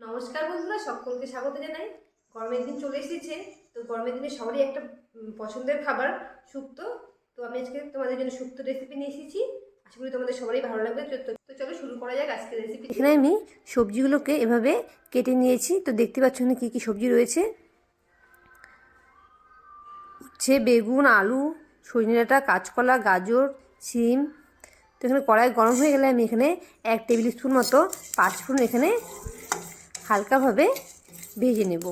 নমস্কার বন্ধুরা, সকলকে স্বাগত জানাই। গরমের দিন চলে এসেছে, তো গরমের দিনে সবারই একটা পছন্দের খাবার শুক্তো তো আমি আজকে তোমাদের জন্য শুক্তো রেসিপি নিয়ে এসেছি। আশা করি তোমাদের সবারই ভালো লাগবে। তো- চলো শুরু করা যাক আজকের রেসিপি এখানে আমি সবজিগুলোকে এভাবে কেটে নিয়েছি। তো দেখতে পাচ্ছ এখানে কী কী সবজি রয়েছে? উচ্ছে, বেগুন, আলু, সজনে ডাঁটা, কাঁচকলা, গাজর, সিম। তো এখানে কড়াই গরম হয়ে গেলে আমি এখানে এক টেবিল স্পুন মতো পাঁচ পাঁচফোড়ন এখানে হালকাভাবে ভেজে নেব।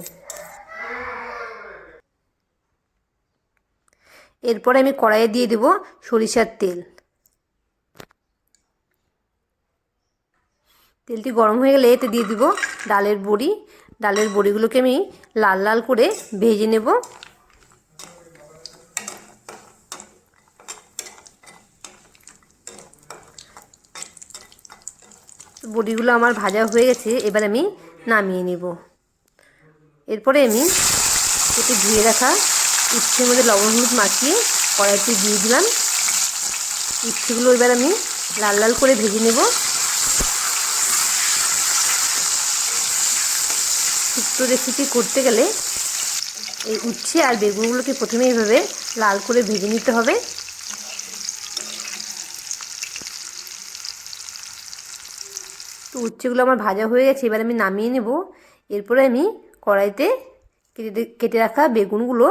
এরপরে আমি কড়াইয়ে দিয়ে দেব সরিষার তেল। তেলটি গরম হয়ে গেলে এতে দিয়ে দিব ডালের বড়ি। ডালের বড়িগুলোকে আমি লাল লাল করে ভেজে নেব। বড়িগুলো আমার ভাজা হয়ে গেছে, এবার আমি নামিয়ে নেব। এরপরে আমি একটু ধুয়ে রাখা উচ্ছের মধ্যে লবণ হলুদ মাখিয়ে কড়াইতে দিয়ে দিলাম। উচ্ছেগুলো এবার আমি লাল লাল করে ভেজে নেব। শুক্তো রেসিপি করতে গেলে এই উচ্ছে আর বেগুনগুলোকে প্রথমে এইভাবে লাল করে ভেজে নিতে হবে। তো উচ্ছেগুলো আমার ভাজা হয়ে গেছে, এবার আমি নামিয়ে নেব। এরপরে আমি কড়াইতে কেটে কেটে রাখা বেগুনগুলো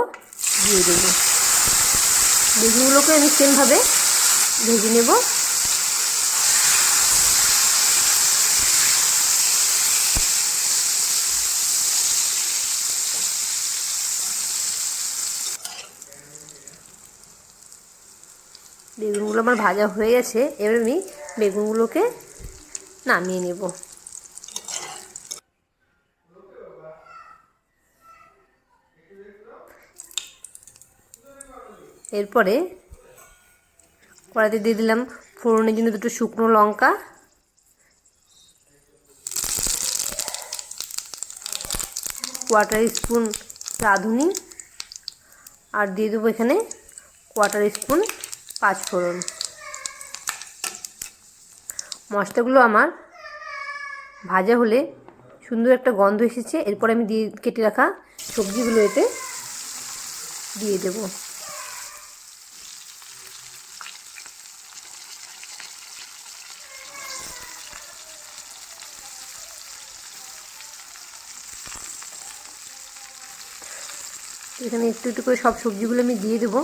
দিয়ে দেব। বেগুনগুলোকে আমি সেমভাবে ভেজে নেব। বেগুনগুলো আমার ভাজা হয়ে গেছে, এবার আমি বেগুনগুলোকে নামিয়ে নেব। এরপরে কড়াইতে দিয়ে দিলাম ফোড়নের জন্য দুটো শুকনো লঙ্কা। কোয়াটার স্পুন রাঁধুনি। আর দিয়ে দেবো এখানে কোয়াটার স্পুন পাঁচফোড়ন। মশলাগুলো আমার ভাজা হলে সুন্দর একটা গন্ধ এসেছে। এরপর আমি দিয়ে কেটে রাখা সবজিগুলো এতে দিয়ে দেব। এখানে একটু একটু করে সব সবজিগুলো আমি দিয়ে দেবো।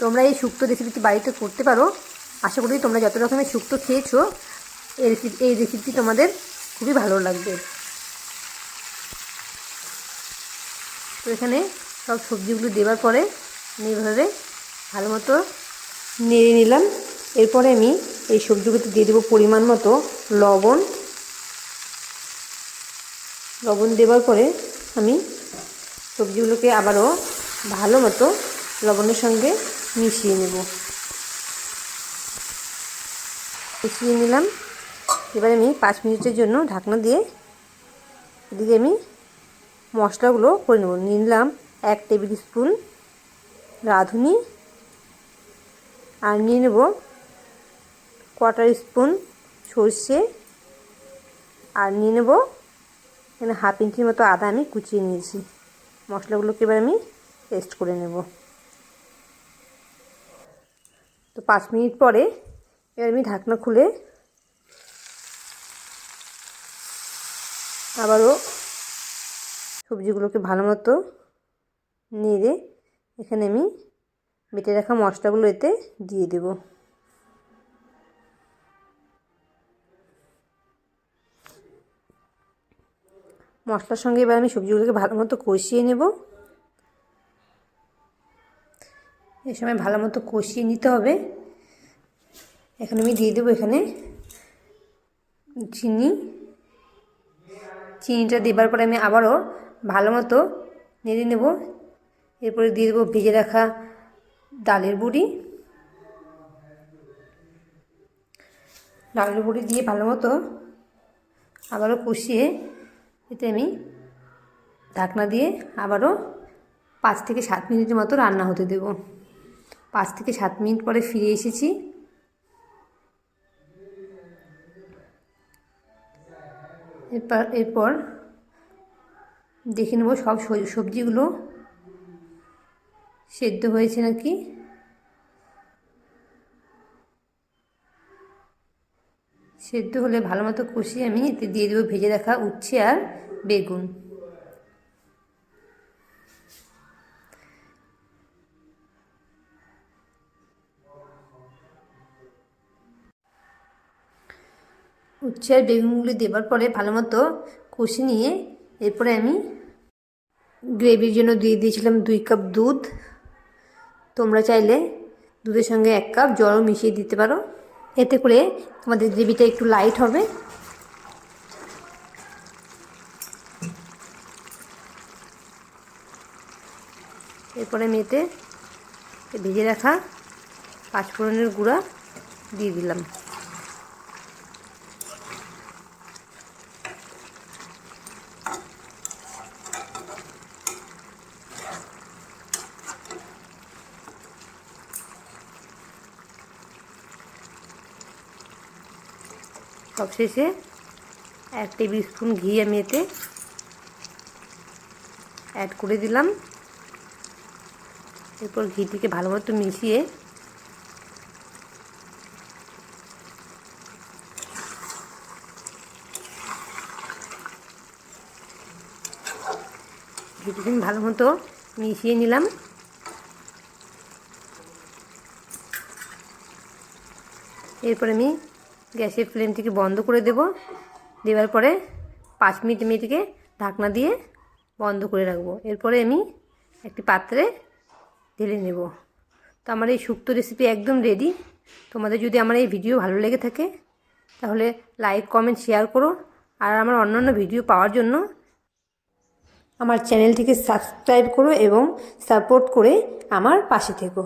তোমরা এই শুক্তো রেসিপিটি বাড়িতে করতে পারো। আশা করি তোমরা যত রকমের শুক্তো খেয়েছো এই রেসিপি এই রেসিপিটি তোমাদের খুবই ভালো লাগবে। তো এখানে সব সবজিগুলো দেওয়ার পরে আমি এভাবে ভালো মতো নেড়ে নিলাম। এরপরে আমি এই সবজিগুলোতে দিয়ে দেবো পরিমাণ মতো লবণ। লবণ দেওয়ার পরে আমি সবজিগুলোকে আবারও ভালো মতো লবণের সঙ্গে মিশিয়ে নেব। মিশিয়ে নিলাম। এবার আমি পাঁচ মিনিটের জন্য ঢাকনা দিয়ে এদিকে আমি মশলাগুলো করে নেব। নিলাম এক টেবিল স্পুন রাঁধুনি আর নিয়ে নেব কোয়াটার স্পুন সর্ষে আর নিয়ে নেব এখানে হাফ ইঞ্চির মতো আদা আমি কুচিয়ে নিয়েছি। মশলাগুলোকে এবার আমি পেস্ট করে নেব। তো পাঁচ মিনিট পরে এবার আমি ঢাকনা খুলে আবারও সবজিগুলোকে ভালো মতো নেড়ে এখানে আমি বেটে রাখা মশলাগুলো এতে দিয়ে দেব। মশলার সঙ্গে এবার আমি সবজিগুলোকে ভালো মতো কষিয়ে নেব। এই সময় ভালো মতো কষিয়ে নিতে হবে। এখানে আমি দিয়ে দেবো এখানে চিনি চিনিটা দেবার পরে আমি আবারও ভালো মতো নেড়ে নেব। এরপরে দিয়ে দেবো ভেজে রাখা ডালের বুড়ি। ডালের বড়ি দিয়ে ভালো মতো আবারও কষিয়ে এতে আমি ঢাকনা দিয়ে আবারও পাঁচ থেকে সাত মিনিটের মতো রান্না হতে দেব। পাঁচ থেকে সাত মিনিট পরে ফিরে এসেছি। এরপর এরপর দেখে নেব সব সব- সবজিগুলো সেদ্ধ হয়েছে নাকি? সেদ্ধ হলে ভালো মতো কষিয়ে আমি এতে দিয়ে দেবো ভেজে রাখা উচ্ছে আর বেগুন। উচ্ছে আর বেগুনগুলি দেবার পরে ভালো মতো কষি নিয়ে এরপরে আমি গ্রেভির জন্য দিয়ে দিয়েছিলাম দুই কাপ দুধ। তোমরা চাইলে দুধের সঙ্গে এক কাপ জলও মিশিয়ে দিতে পারো। এতে করে তোমাদের গ্রেভিটা একটু লাইট হবে। এরপরে আমি এতে ভেজে রাখা পাঁচফোড়নের গুঁড়া দিয়ে দিলাম। সবশেষে এক টেবিল স্পুন ঘি আমি এতে অ্যাড করে দিলাম। এরপর ঘিটিকে ভালো মতো মিশিয়ে ঘিটিকে আমি ভালো মতো মিশিয়ে নিলাম। এরপর আমি গ্যাসের ফ্লেমটিকে বন্ধ করে দেব। দেওয়ার পরে পাঁচ মিনিট আমি এটিকে ঢাকনা দিয়ে বন্ধ করে রাখব। এরপরে আমি একটি পাত্রে ঢেলে নেব। তো আমার এই শুক্তো রেসিপি একদম রেডি তোমাদের যদি আমার এই ভিডিও ভালো লেগে থাকে, তাহলে লাইক কমেন্ট শেয়ার করো। আর আমার অন্যান্য ভিডিও পাওয়ার জন্য আমার চ্যানেলটিকে সাবস্ক্রাইব করো এবং সাপোর্ট করে আমার পাশে থেকো।